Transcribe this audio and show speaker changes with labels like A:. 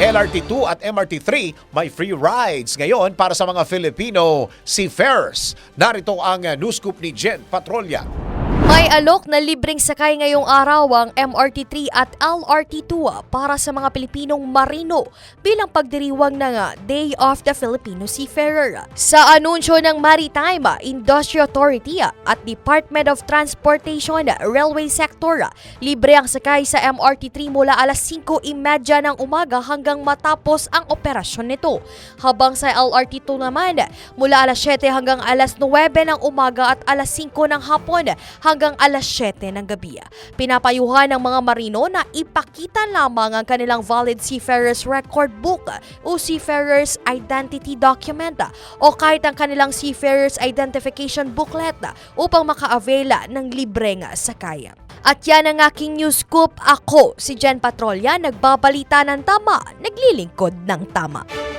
A: LRT2 at MRT3 may free rides ngayon para sa mga Filipino seafarers. Narito ang news scoop ni Jen Patrolya.
B: May alok na libreng sakay ngayong araw ang MRT3 at LRT2 para sa mga Pilipinong marino bilang pagdiriwang ng ah, Day of the Filipino Seafarer. Sa anunsyo ng Maritime Industry Authority at Department of Transportation Railway Sector, libre ang sakay sa MRT3 mula alas 5.30 ng umaga hanggang matapos ang operasyon nito. Habang sa LRT2 naman, mula alas 7 hanggang alas 9 ng umaga at alas 5 ng hapon hanggang alas 7 ng gabi. Pinapayuhan ng mga marino na ipakita lamang ang kanilang valid Seafarer's Record Book o Seafarer's Identity Document o kahit ang kanilang Seafarer's Identification Booklet upang maka-avail ng libreng sakay. At yan ang aking news scoop. Ako, si Jen Patrolya, nagbabalita ng tama, naglilingkod ng tama.